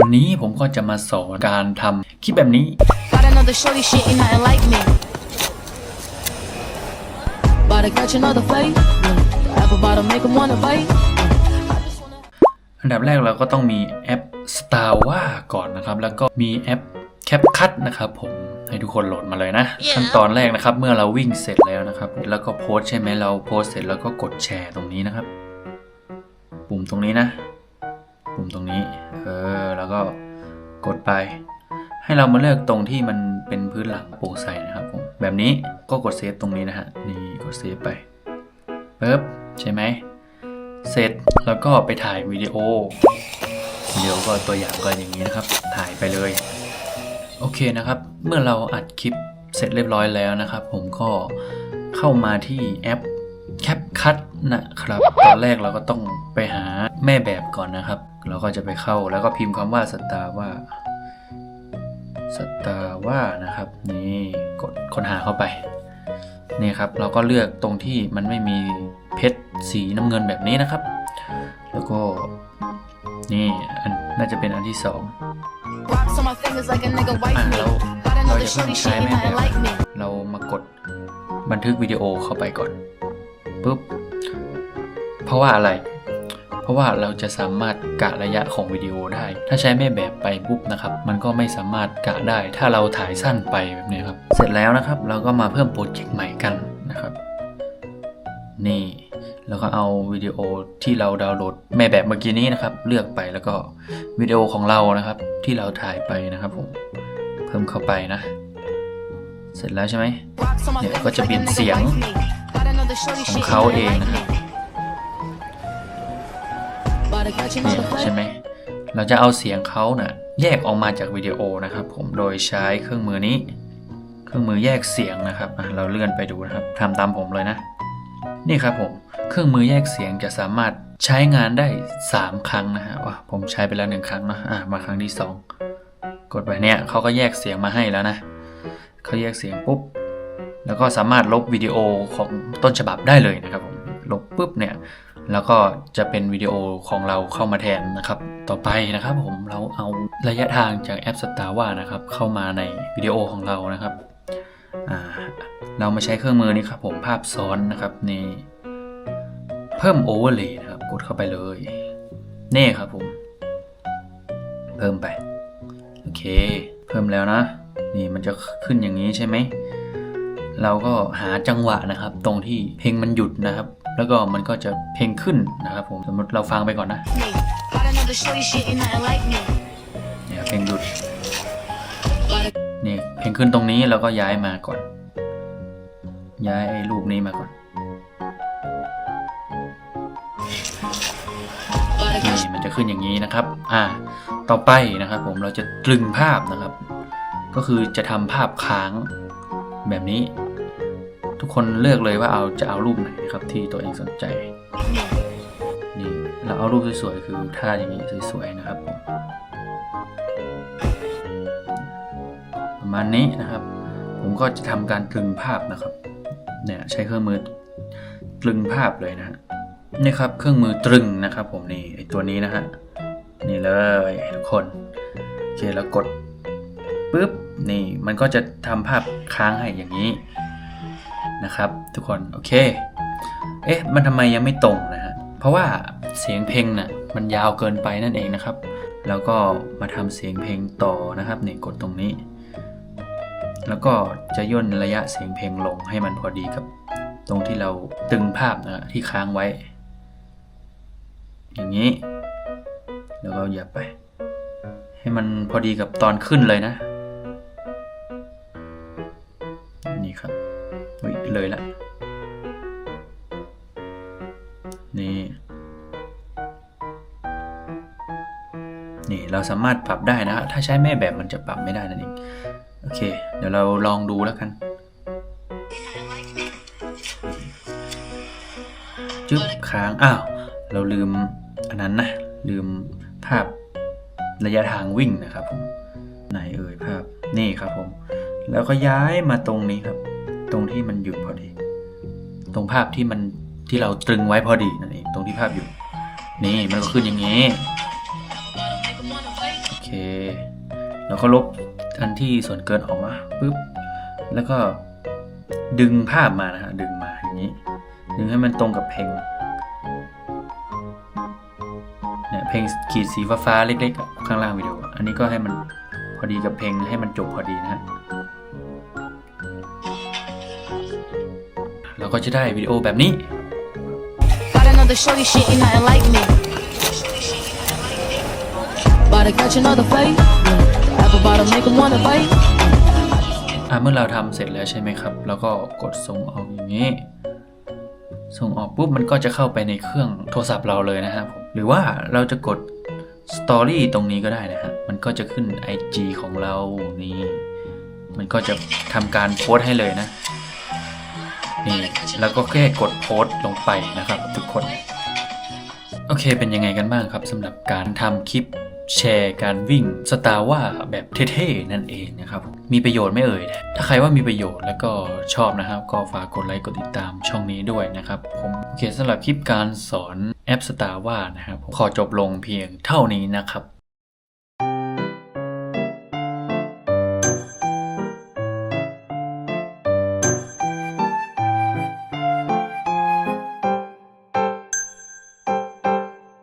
วันนี้ผมก็จะมาสอนการทำคลิปแบบนี้ Got another shorty, she ain't nothing like me. About to catch another fight. The apple bottom make 'em wanna bite. I just wanna. อันดับแรกเราก็ต้องมีแอป Star ว่าก่อนนะครับ แล้วก็มีแอป CapCut นะครับผมให้ทุกคนโหลดมาเลยนะขั้นตอนแรกนะครับ เมื่อเราวิ่งเสร็จแล้วนะครับ แล้วก็โพสต์ใช่ไหมเราโพสต์เสร็จแล้วก็กดแชร์ตรงนี้นะครับ ปุ่มตรงนี้นะ ปุ่มตรงนี้ เออ แล้วก็กดไป ให้เรามาเลือกตรงที่มันเป็นพื้นหลังโปร่งใสนะครับผม แบบนี้ก็กดเซฟตรงนี้นะฮะ นี่กดเซฟไปปึ๊บใช่ไหม เสร็จแล้วก็ไปถ่ายวิดีโอ วิดีโอก็ตัวอย่างก็อย่างนี้นะครับ ถ่ายไปเลย โอเคนะครับ เมื่อเราอัดคลิปเสร็จเรียบร้อยแล้วนะครับ ผมก็เข้ามาที่แอป CapCut นะครับ ตอนแรกเราก็ต้องไปหาแม่แบบก่อนนะครับ เราก็จะไปเข้าแล้วก็พิมพ์คำว่าสตาร์ว่าสตาร์ว่านะครับ นี่กดค้นหาเข้าไปนี่ครับ เราก็เลือกตรงที่มันไม่มีเพชรสีน้ำเงินแบบนี้นะครับ แล้วก็นี่อันน่าจะเป็นอันที่สอง Rocks on my fingers like a nigga wife อ่า me. เรา Got เรา another จะเพิ่ง shorty, she ใช้ ain't แม่แบ nothing บ like me. เรามากดบันทึกวิดีโอเข้าไปก่อน ปุ๊บ เพราะว่าอะไร เพราะว่าเราจะสามารถกะระยะของวิดีโอได้ ถ้าใช้แม่แบบไปปุ๊บนะครับ มันก็ไม่สามารถกะได้ ถ้าเราถ่ายสั้นไปแบบนี้ครับ เสร็จแล้วนะครับ เราก็มาเพิ่มโปรเจกต์ใหม่กันนะครับ นี่แล้วก็เอาวิดีโอที่เราดาวน์โหลดแม่แบบเมื่อกี้นี้นะครับ เลือกไปแล้วก็วิดีโอของเรานะครับ ที่เราถ่ายไปนะครับผมเพิ่มเข้าไปนะ เสร็จแล้วใช่ไหมเนี่ยก็จะเปลี่ยนเสียง ของเขาเองนะครับใช่ไหมเราจะเอาเสียงเขานะ่ะแยกออกมาจากวิดีโอนะครับ ผมโดยใช้เครื่องมือนี้ เครื่องมือแยกเสียงนะครับเราเลื่อนไปดูนะครับทำตามผมเลยนะ นี่ครับผมเครื่องมือแยกเสียงจะสามารถใช้งานได้ 3 ครั้งนะฮะว่าผมใช้ไปแล้วหนึ่งครั้งเนอะะมาครั้งที่ 2 กดไปเนี่ยเขาก็แยกเสียงมาให้แล้วนะเขาแยกเสียงปุ๊บ แล้วก็สามารถลบวิดีโอของต้นฉบับได้เลยนะครับผมลบปุ๊บเนี่ยแล้วก็จะเป็นวิดีโอของเราเข้ามาแทนนะครับ ต่อไปนะครับผมเราเอาระยะทางจากแอป s t a r ว่านะครับเข้ามาในวิดีโอของเรานะครับเรามาใช้เครื่องมือนี้ครับผมภาพซ้อนนะครับนี่เพิ่มโอเวอร์เลย์นะครับกดเข้าไปเลยนี่ครับผม เพิ่มไป โอเค เพิ่มแล้วนะ นี่มันจะขึ้นอย่างนี้ใช่ไหม เราก็หาจังหวะนะครับ ตรงที่เพลงมันหยุดนะครับ แล้วก็มันก็จะเพลงขึ้นนะครับผมสมมติเราฟังไปก่อนนะ me. Got another shorty, she ain't nothing like me. เนี่ยเพลงหยุดนี่เพลงขึ้นตรงนี้แล้วก็ย้ายมาก่อน ย้ายไอ้รูปนี้มาก่อน About to นี่ catch มันจะขึ้นอย่างนี้นะครับ อ่า ต่อไปนะครับ ผมเราจะตรึงภาพนะครับ ก็คือจะทำภาพค้างแบบนี้ ทุกคนเลือกเลยว่าเอาจะเอารูปไหนนะครับที่ตัวเองสนใจนี่เราเอารูปสวยๆคือท่าอย่างนี้สวยๆนะครับผมประมาณนี้นะครับ ผมก็จะทำการตรึงภาพนะครับเนี่ยใช้เครื่องมือตรึงภาพเลยนะฮะนี่ครับเครื่องมือตรึงนะครับ ผมนี่ไอตัวนี้นะฮะนี่เลยทุกคนโอเคแล้วกดปุ๊บนี่มันก็จะทำภาพค้างให้อย่างนี้ นะครับ ทุกคนโอเค เอ๊ะ มันทำไมยังไม่ตรงนะฮะ เพราะว่าเสียงเพลงน่ะมันยาวเกินไปนั่นเองนะครับ แล้วก็มาทำเสียงเพลงต่อนะครับเนี่ยกดตรงนี้ แล้วก็จะย่นระยะเสียงเพลงลงให้มันพอดีกับ ตรงที่เราตึงภาพนะฮะที่ค้างไว้ อย่างนี้ แล้วก็เหยียบไป ให้มันพอดีกับตอนขึ้นเลยนะ เลยละนี่นี่เราสามารถปรับได้นะฮะถ้าใช้แม่แบบมันจะปรับไม่ได้นั่นเองโอเค เดี๋ยวเราลองดูแล้วกันจึ๊บค้างอ้าวเราลืมอันนั้นนะ ลืมภาพระยะทางวิ่งนะครับผมไหนเอ่ยภาพนี่ครับผม แล้วก็ย้ายมาตรงนี้ครับ ตรงที่มันหยุดพอดี ตรงภาพที่มันที่เราตรึงไว้พอดีนั่นเองตรงที่ภาพหยุดนี่มันก็ขึ้นอย่างนี้โอเคแล้วก็ลบอันที่ส่วนเกินออกมาปุ๊บแล้วก็ดึงภาพมานะฮะดึงมาอย่างนี้ ดึงให้มันตรงกับเพลงเนี่ยเพลงขีดสีฟ้าๆเล็กๆข้างล่างวิดีโอ อันนี้ก็ให้มันพอดีกับเพลงให้มันจบพอดีนะฮะ เราก็จะได้วิดีโอแบบนี้ Got another shorty, she ain't nothing like me. About to catch another fight. The apple bottom make 'em wanna bite. อะเมื่อเราทำเสร็จแล้วใช่ไหมครับ แล้วก็กดส่งออกอย่างนี้ ส่งออกปุ๊บมันก็จะเข้าไปในเครื่องโทรศัพท์เราเลยนะครับผมหรือว่าเราจะกด Story ตรงนี้ก็ได้นะฮะ มันก็จะขึ้น IG ของเรานี่ มันก็จะทำการโพสต์ให้เลยนะ นี่แล้วก็แค่กดโพสต์ลงไปนะครับ ทุกคน โอเคเป็นยังไงกันบ้างครับสำหรับการทำคลิปแชร์การวิ่งสตาร์ว่าแบบเท่ๆนั่นเองนะครับ มีประโยชน์ไม่เอ่ย ถ้าใครว่ามีประโยชน์แล้วก็ชอบนะครับ ก็ฝากกดไลค์กดติดตามช่องนี้ด้วยนะครับ ผมโอเคสำหรับคลิปการสอนแอปสตาร์ว่านะครับผมขอจบลงเพียงเท่านี้นะครับ